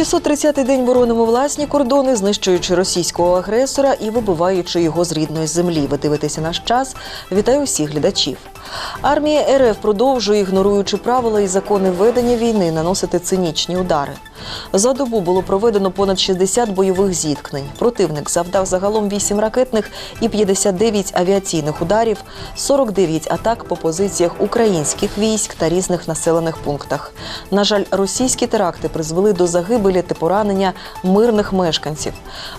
630-й день боронимо власні кордони, знищуючи російського агресора і вибиваючи його з рідної землі. Ви дивитеся наш час. Вітаю усіх глядачів. Армія РФ продовжує, ігноруючи правила і закони ведення війни, наносити цинічні удари. За добу було проведено понад 60 бойових зіткнень. Противник завдав загалом 8 ракетних і 59 авіаційних ударів, 49 атак по позиціях українських військ та різних населених пунктах. На жаль, російські теракти призвели до загибелі та поранення мирних мешканців.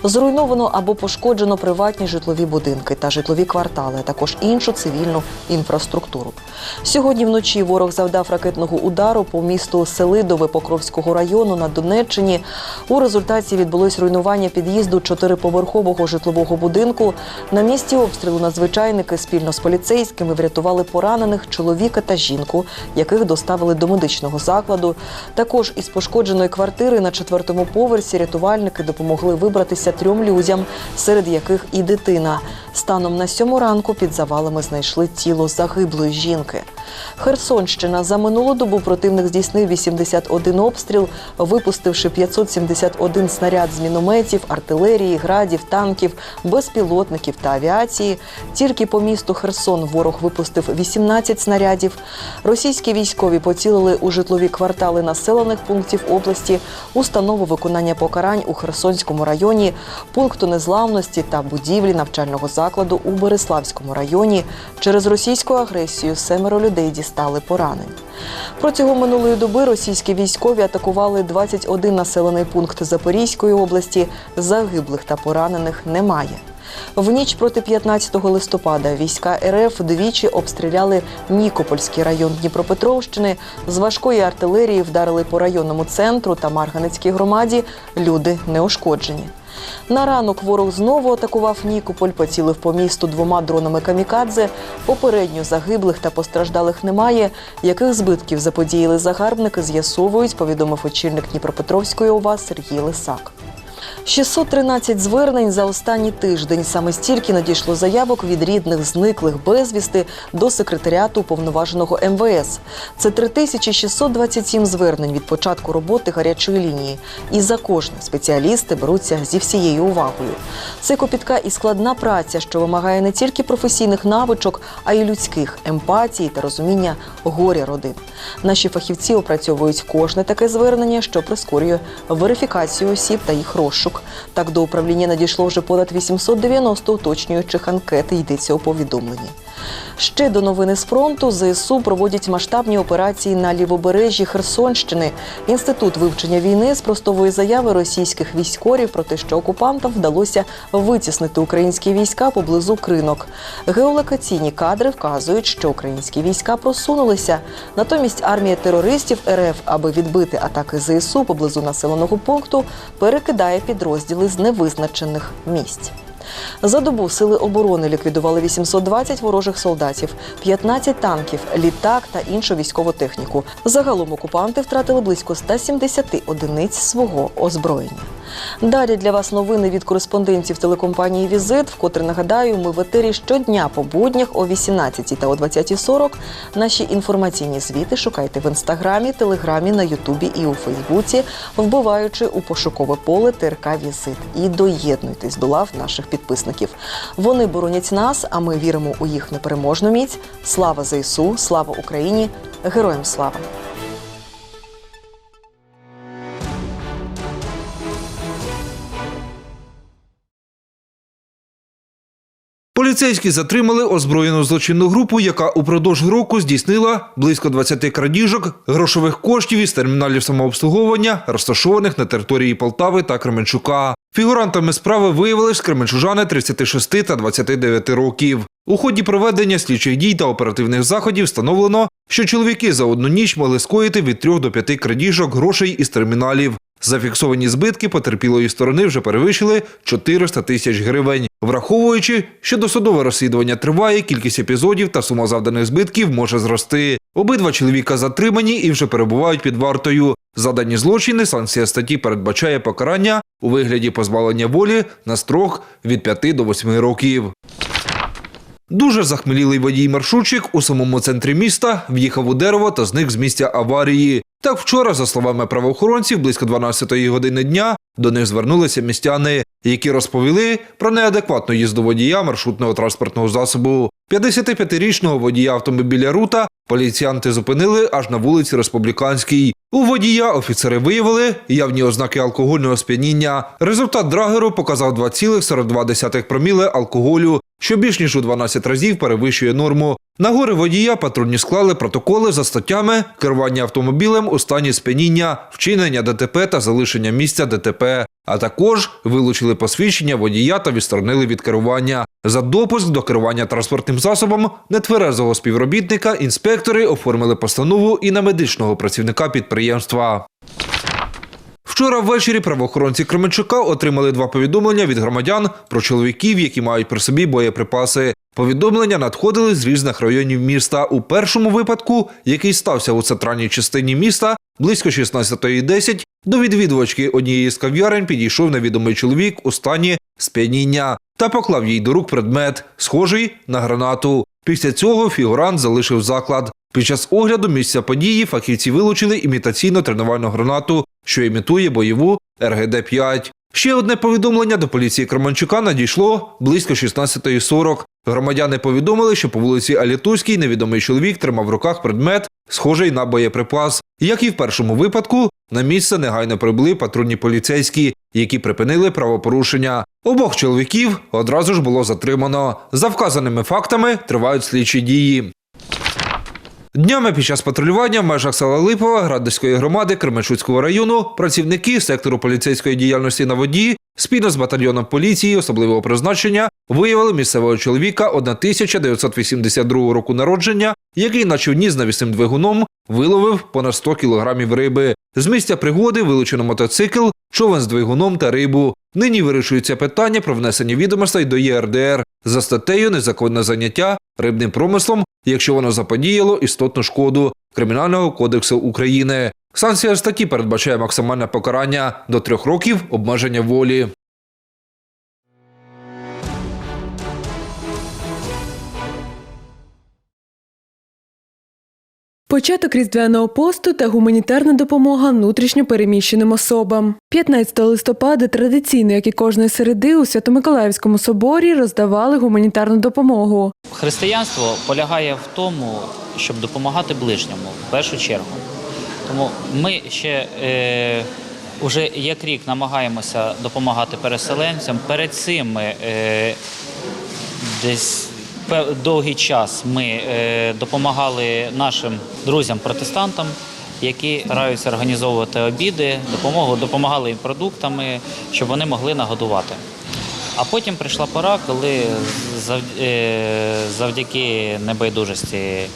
Зруйновано або пошкоджено приватні житлові будинки та житлові квартали, а також іншу цивільну інфраструктуру. Сьогодні вночі ворог завдав ракетного удару по місту Селидове Покровського району на Донеччині. У результаті відбулось руйнування під'їзду чотириповерхового житлового будинку. На місці обстрілу надзвичайники спільно з поліцейськими врятували поранених чоловіка та жінку, яких доставили до медичного закладу. Також із пошкодженої квартири на четвертому поверсі рятувальники допомогли вибратися трьом людям, серед яких і дитина. Станом на сьому ранку під завалами знайшли тіло загиблої жінки. Херсонщина за минулу добу противник здійснив 81 обстріл, випустивши 571 снаряд з мінометів, артилерії, градів, танків, безпілотників та авіації. Тільки по місту Херсон ворог випустив 18 снарядів. Російські військові поцілили у житлові квартали населених пунктів області, установу виконання покарань у Херсонському районі, пункту незламності та будівлі навчального закладу у Береславському районі. Через російську агресію семеро людей дістали поранень. Протягом минулої доби російські військові атакували 21 населений пункт Запорізької області. Загиблих та поранених немає. В ніч проти 15 листопада війська РФ двічі обстріляли Нікопольський район Дніпропетровщини. З важкої артилерії вдарили по районному центру та Марганецькій громаді. Люди не ушкоджені. На ранок ворог знову атакував Нікополь, поцілив по місту двома дронами камікадзе. Попередньо загиблих та постраждалих немає. Яких збитків заподіяли загарбники, з'ясовують, повідомив очільник Дніпропетровської ОВА Сергій Лисак. 613 звернень за останній тиждень. Саме стільки надійшло заявок від рідних зниклих безвісти до секретаріату уповноваженого МВС. Це 3627 звернень від початку роботи гарячої лінії. І за кожне спеціалісти беруться зі всією увагою. Це копітка і складна праця, що вимагає не тільки професійних навичок, а й людських емпатії та розуміння горя родин. Наші фахівці опрацьовують кожне таке звернення, що прискорює верифікацію осіб та їх розшук. Так до управління надійшло вже понад 890 уточнюючих анкет, йдеться у повідомленні. Ще до новини з фронту ЗСУ проводять масштабні операції на лівобережжі Херсонщини. Інститут вивчення війни спростовує заяви російських військових про те, що окупантам вдалося витіснити українські війська поблизу кринок. Геолокаційні кадри вказують, що українські війська просунулися. Натомість армія терористів РФ, аби відбити атаки ЗСУ поблизу населеного пункту, перекидає підрозділи з невизначених місць. За добу сили оборони ліквідували 820 ворожих солдатів, 15 танків, літак та іншу військову техніку. Загалом окупанти втратили близько 170 одиниць свого озброєння. Далі для вас новини від кореспондентів телекомпанії Візит. Вкотре нагадаю, ми в етері щодня по буднях о 18 та о 20.40. Наші інформаційні звіти шукайте в інстаграмі, телеграмі, на Ютубі і у Фейсбуці, вбиваючи у пошукове поле ТРК Візит. І доєднуйтесь до лав наших підписників. Вони боронять нас, а ми віримо у їх непереможну міць. Слава ЗСУ, слава Україні, героям слава! Поліцейські затримали озброєну злочинну групу, яка упродовж року здійснила близько 20 крадіжок грошових коштів із терміналів самообслуговування, розташованих на території Полтави та Кременчука. Фігурантами справи виявились кременчужани 36 та 29 років. У ході проведення слідчих дій та оперативних заходів встановлено, що чоловіки за одну ніч могли скоїти від 3 до 5 крадіжок грошей із терміналів. Зафіксовані збитки потерпілої сторони вже перевищили 400 тисяч гривень. Враховуючи, що досудове розслідування триває, кількість епізодів та сума завданих збитків може зрости. Обидва чоловіка затримані і вже перебувають під вартою. За дані злочини санкція статті передбачає покарання у вигляді позбавлення волі на строк від 5 до 8 років. Дуже захмелілий водій маршрутчик у самому центрі міста в'їхав у дерево та зник з місця аварії. Так вчора, за словами правоохоронців, близько 12-ї години дня до них звернулися містяни, які розповіли про неадекватну їзду водія маршрутного транспортного засобу. 55-річного водія автомобіля Рута поліціянти зупинили аж на вулиці Республіканській. У водія офіцери виявили явні ознаки алкогольного сп'яніння. Результат драгеру показав 2,42 проміле алкоголю, що більш ніж у 12 разів перевищує норму. На гори водія патрульні склали протоколи за статтями керування автомобілем у стані сп'яніння, вчинення ДТП та залишення місця ДТП. А також вилучили посвідчення водія та відсторонили від керування. За допуск до керування транспортним засобом нетверезого співробітника інспектори оформили постанову і на медичного працівника підприємства. Вчора ввечері правоохоронці Кременчука отримали два повідомлення від громадян про чоловіків, які мають при собі боєприпаси. Повідомлення надходили з різних районів міста. У першому випадку, який стався у центральній частині міста, близько 16.10, до відвідувачки однієї з кав'ярень підійшов невідомий чоловік у стані сп'яніння та поклав їй до рук предмет, схожий на гранату. Після цього фігурант залишив заклад. Під час огляду місця події фахівці вилучили імітаційно тренувальну гранату, що імітує бойову РГД-5. Ще одне повідомлення до поліції Кременчука надійшло близько 16.40. Громадяни повідомили, що по вулиці Алітузькій невідомий чоловік тримав в руках предмет, схожий на боєприпас. Як і в першому випадку, на місце негайно прибули патрульні поліцейські, які припинили правопорушення. Обох чоловіків одразу ж було затримано. За вказаними фактами тривають слідчі дії. Днями під час патрулювання в межах села Липова Градиської громади Кременчуцького району працівники сектору поліцейської діяльності на воді спільно з батальйоном поліції особливого призначення виявили місцевого чоловіка 1982 року народження, який на човні з навісним двигуном виловив понад 100 кілограмів риби. З місця пригоди вилучено мотоцикл, човен з двигуном та рибу. Нині вирішується питання про внесення відомостей до ЄРДР за статтею незаконне заняття рибним промислом, якщо воно заподіяло істотну шкоду Кримінального кодексу України. Санкція статті передбачає максимальне покарання до трьох років обмеження волі. Початок різдвяного посту та гуманітарна допомога внутрішньо переміщеним особам. 15 листопада традиційно, як і кожної середи, у Свято-Миколаївському соборі роздавали гуманітарну допомогу. Християнство полягає в тому, щоб допомагати ближньому в першу чергу. Тому ми ще е, уже як рік намагаємося допомагати переселенцям. Перед цим ми е, десь довгий час ми е, допомагали нашим друзям-протестантам, які стараються організовувати обіди, допомогу, допомагали їм продуктами, щоб вони могли нагодувати. А потім прийшла пора, коли е, завдяки небайдужості е,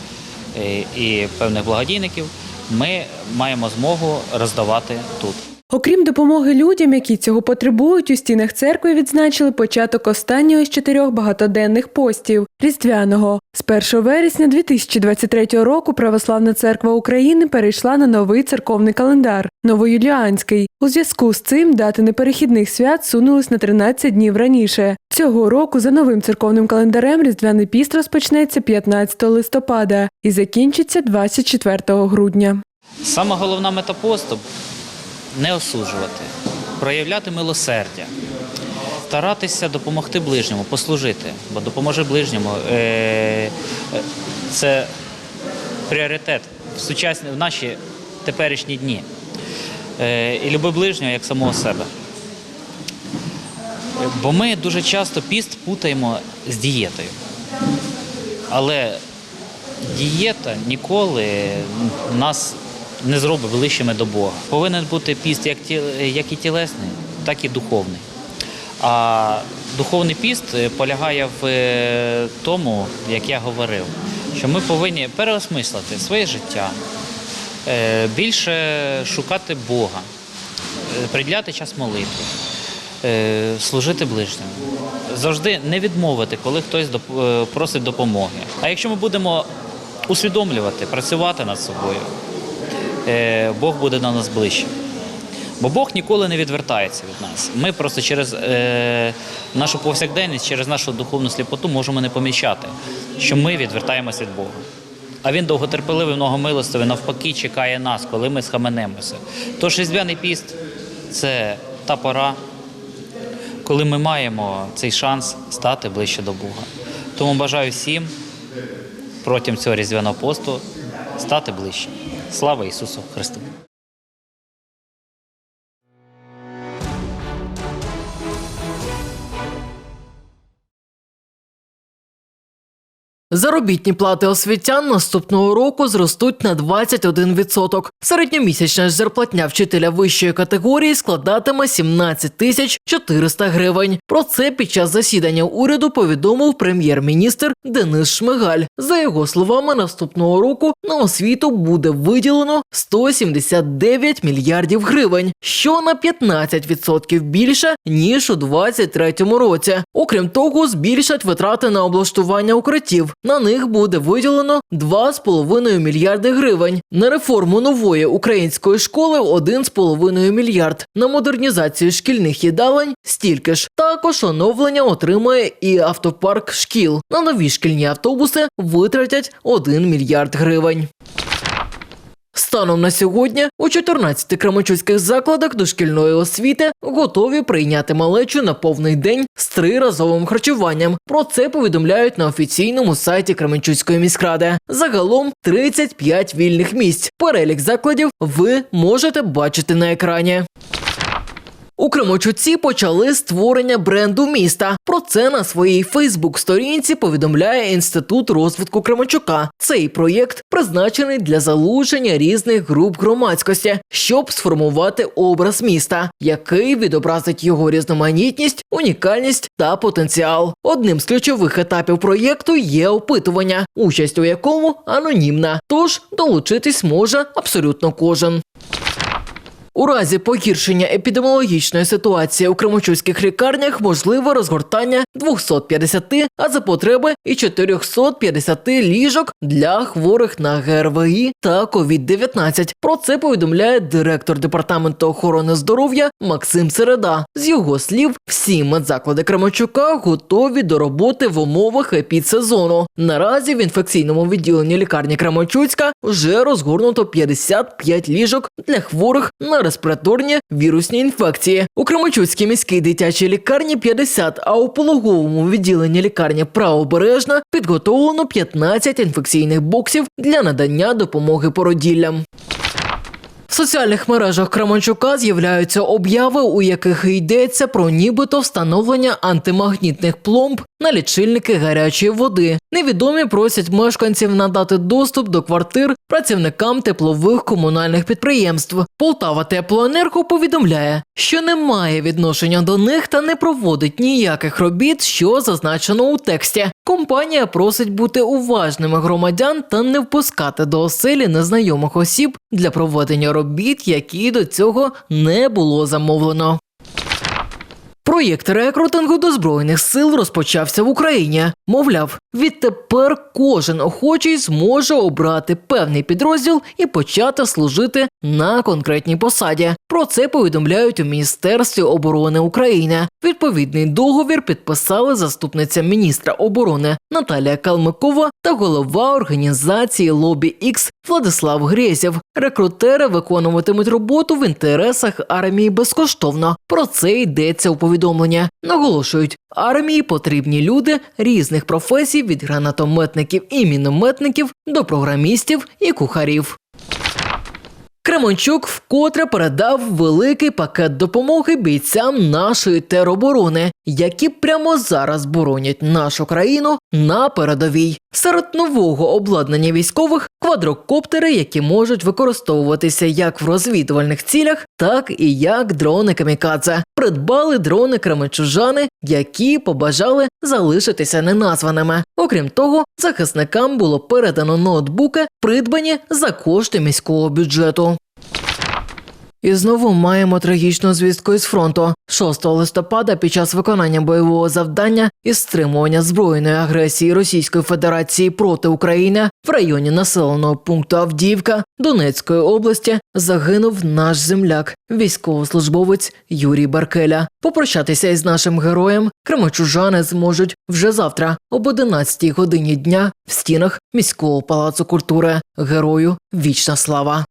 і певних благодійників ми маємо змогу роздавати тут. Окрім допомоги людям, які цього потребують, у стінах церкви відзначили початок останнього з чотирьох багатоденних постів різдвяного. З 1 вересня 2023 року Православна церква України перейшла на новий церковний календар новоюліанський. У зв'язку з цим дати неперехідних свят сунулись на 13 днів раніше. Цього року за новим церковним календарем Різдвяний піст розпочнеться 15 листопада і закінчиться 24 грудня. Саме головна мета посту не осуджувати, проявляти милосердя, старатися допомогти ближньому, послужити, бо допоможе ближньому. е, е, Це пріоритет в сучасні в наші теперішні дні. Е, І люби ближнього як самого себе. Бо ми дуже часто піст путаємо з дієтою. Але дієта ніколи нас не зробить ближчими до Бога. Повинен бути піст як, і тілесний, так і духовний. А духовний піст е, полягає в е, тому, як я говорив, що ми повинні переосмислити своє життя, е, більше шукати Бога, приділяти час молитви, служити ближньому. Завжди не відмовити, коли хтось просить допомоги. А якщо ми будемо усвідомлювати, працювати над собою, Бог буде до нас ближче. Бо Бог ніколи не відвертається від нас. Ми просто через е, нашу повсякденність, через нашу духовну сліпоту можемо не помічати, що ми відвертаємося від Бога. А він довготерпеливий, многомилостивий, навпаки, чекає нас, коли ми схаменемося. Тож Різдвяний піст це та пора, коли ми маємо цей шанс стати ближче до Бога. Тому бажаю всім протягом цього різдвяного посту стати ближче. Слава Ісусу Христу! Заробітні плати освітян наступного року зростуть на 21%. Середньомісячна ж зарплатня вчителя вищої категорії складатиме 17 тисяч 400 гривень. Про це під час засідання уряду повідомив прем'єр-міністр Денис Шмигаль. За його словами, наступного року на освіту буде виділено 179 мільярдів гривень, що на 15% більше ніж у 2023 році. Окрім того, збільшать витрати на облаштування укриттів. На них буде виділено 2,5 мільярди гривень. На реформу нової української школи 1,5 мільярд. На модернізацію шкільних їдалень стільки ж. Також оновлення отримає і автопарк шкіл. На нові шкільні автобуси витратять 1 мільярд гривень. Станом на сьогодні у 14 крамачуських закладах дошкільної освіти готові прийняти малечу на повний день з триразовим харчуванням. Про це повідомляють на офіційному сайті Кременчуцької міськради. Загалом 35 вільних місць. Перелік закладів ви можете бачити на екрані. У Кременчуці почали створення бренду міста. Про це на своїй Фейсбук-сторінці повідомляє Інститут розвитку Кременчука. Цей проєкт призначений для залучення різних груп громадськості, щоб сформувати образ міста, який відобразить його різноманітність, унікальність та потенціал. Одним з ключових етапів проєкту є опитування, участь у якому анонімна. Тож долучитись може абсолютно кожен. У разі погіршення епідеміологічної ситуації у кримочуських лікарнях можливе розгортання 250, а за потреби і 450 ліжок для хворих на ГРВІ та COVID-19. Про це повідомляє директор департаменту охорони здоров'я Максим Середа. З його слів, всі медзаклади Кременчука готові до роботи в умовах епідсезону. Наразі в інфекційному відділенні лікарні Кременчуцька вже розгорнуто 55 ліжок для хворих на респіраторні вірусні інфекції. У Кременчуцькій міській дитячій лікарні 50, а у пологовому відділенні лікарні Правобережна підготовлено 15 інфекційних боксів для надання допомоги породіллям. Соціальних мережах Кременчука з'являються обяви, у яких йдеться про нібито встановлення антимагнітних пломб на лічильники гарячої води. Невідомі просять мешканців надати доступ до квартир працівникам теплових комунальних підприємств. Полтава Теплоенерго повідомляє, що не має відношення до них та не проводить ніяких робіт, що зазначено у тексті. Компанія просить бути уважними громадян та не впускати до оселі незнайомих осіб для проведення робіт, які до цього не було замовлено. Проєкт рекрутингу до збройних сил розпочався в Україні. Мовляв, відтепер кожен охочий зможе обрати певний підрозділ і почати служити на конкретній посаді. Про це повідомляють у Міністерстві оборони України. Відповідний договір підписали заступниця міністра оборони Наталія Калмикова та голова організації Лобі Ікс Владислав Грєзєв. Рекрутери виконуватимуть роботу в інтересах армії безкоштовно. Про це йдеться у повідомленні. Наголошують, армії потрібні люди різних професій від гранатометників і мінометників до програмістів і кухарів. Кременчук вкотре передав великий пакет допомоги бійцям нашої тероборони, які прямо зараз боронять нашу країну на передовій. Серед нового обладнання військових квадрокоптери, які можуть використовуватися як в розвідувальних цілях, так і як дрони камікадзе. Придбали дрони кременчужани, які побажали залишитися неназваними. Окрім того, захисникам було передано ноутбуки, придбані за кошти міського бюджету. І знову маємо трагічну звістку із фронту. 6 листопада під час виконання бойового завдання із стримування збройної агресії Російської Федерації проти України в районі населеного пункту Авдіївка Донецької області загинув наш земляк, військовослужбовець Юрій Баркеля. Попрощатися із нашим героєм кримочужани зможуть вже завтра об 11 годині дня в стінах міського палацу культури. Герою вічна слава.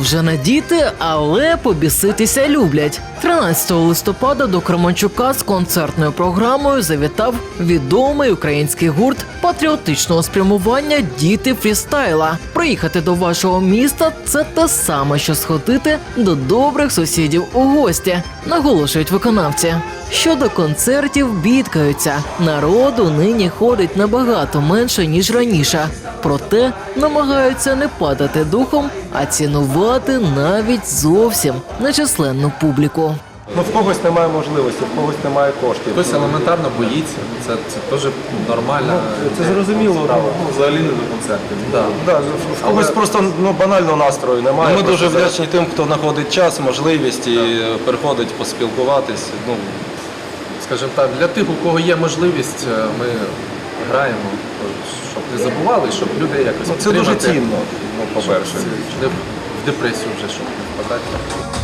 Вже не діти, але побіситися люблять. 13 листопада до Кременчука з концертною програмою завітав відомий український гурт патріотичного спрямування Діти фрістайла. Приїхати до вашого міста це те саме, що сходити до добрих сусідів у гості, наголошують виконавці. Щодо концертів бідкаються. Народу нині ходить набагато менше ніж раніше. Проте намагаються не падати духом, а цінувати навіть зовсім нечисленну публіку. Ну, в когось немає можливості, в когось немає коштів. Хтось елементарно боїться, це, це теж нормально. Ну, це зрозуміло. Справа. Ну, Ну, взагалі не до концертів. Да. Да, в когось Але- просто ну, банально настрою немає. Ну, ми дуже вдячні тим, хто знаходить час, можливість і е, приходить поспілкуватись. Ну, скажімо так, для тих, у кого є можливість, е, ми граємо, щоб не забували, щоб люди якось Ну, це дуже цінно, ну, по-перше. Не в депресію вже, щоб не впадати.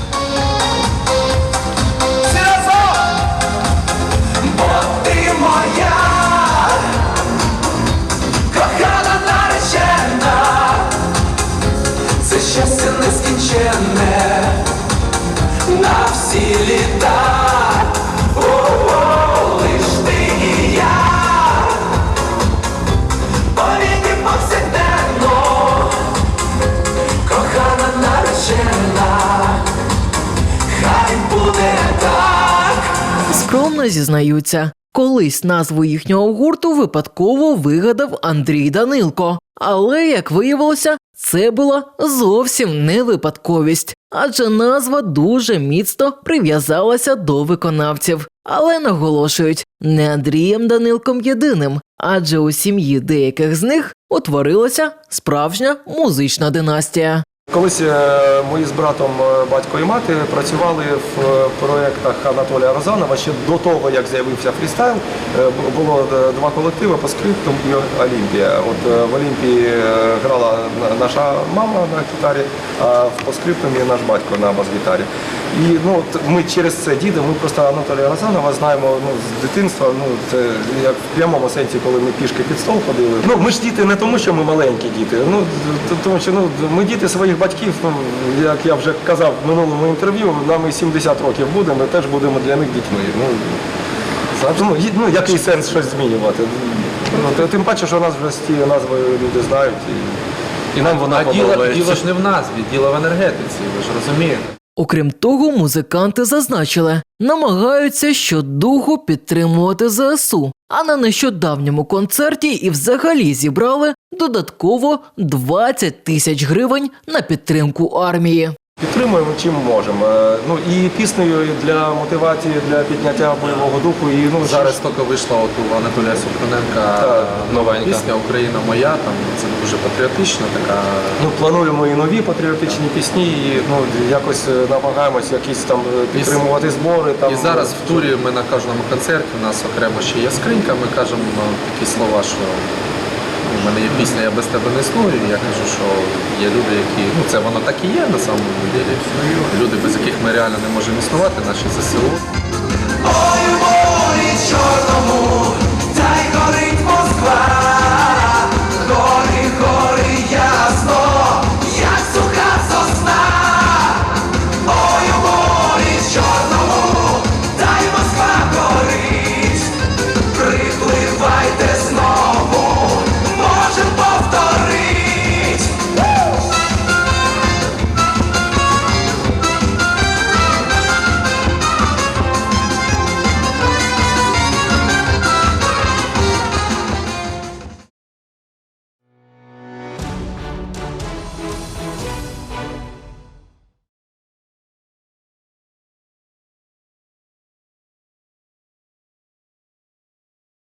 Зізнаються. Колись назву їхнього гурту випадково вигадав Андрій Данилко. Але, як виявилося, це була зовсім не випадковість, адже назва дуже міцно прив'язалася до виконавців. Але наголошують, не Андрієм Данилком єдиним, адже у сім'ї деяких з них утворилася справжня музична династія. Колись е, мої з братом е, батько і мати працювали в е, проєктах Анатолія Розанова ще до того, як з'явився фрістайл. Було два колективи по скриптум і Олімпія. От в Олімпії грала наша мама на гітарі, а в постскриптумі наш батько на бас-гітарі. І ну, ми через це діди, ми просто Анатолія Розанова знаємо ну, з дитинства. Ну, це як в прямому сенсі, коли ми пішки під стол ходили. Ну, ми ж діти не тому, що ми маленькі діти, ну, тому що ну, ми діти своїх батьків, ну, як я вже казав в минулому інтерв'ю, нам і 70 років буде, ми теж будемо для них дітьми. Ну, ну, ну, який сенс щось змінювати? Ну, тим паче, що нас вже з тією назвою люди знають, і, і нам вона А діло, діло ж не в назві, діло в енергетиці, ви ж розумієте. Окрім того, музиканти зазначили, намагаються щодуху підтримувати ЗСУ. А на нещодавньому концерті і взагалі зібрали додатково 20 тисяч гривень на підтримку армії. Підтримуємо чим можемо. Е, Ну і піснею для мотивації, для підняття бойового духу. І ну Зараз тільки вийшла от у Анатолія нова новенька. пісня Україна моя, там це дуже патріотична така. Ну, плануємо і нові патріотичні пісні, і ну якось е, намагаємось якісь там е, підтримувати збори. Там І зараз в турі ми на кожному концерті, у нас окремо ще є скринька, ми кажемо е, такі слова, що у мене є пісня Я без тебе не існую. Я кажу, що є люди, які ну це воно так і є на самому ділі. Люди, без яких ми реально не можемо існувати, наші ЗСУ.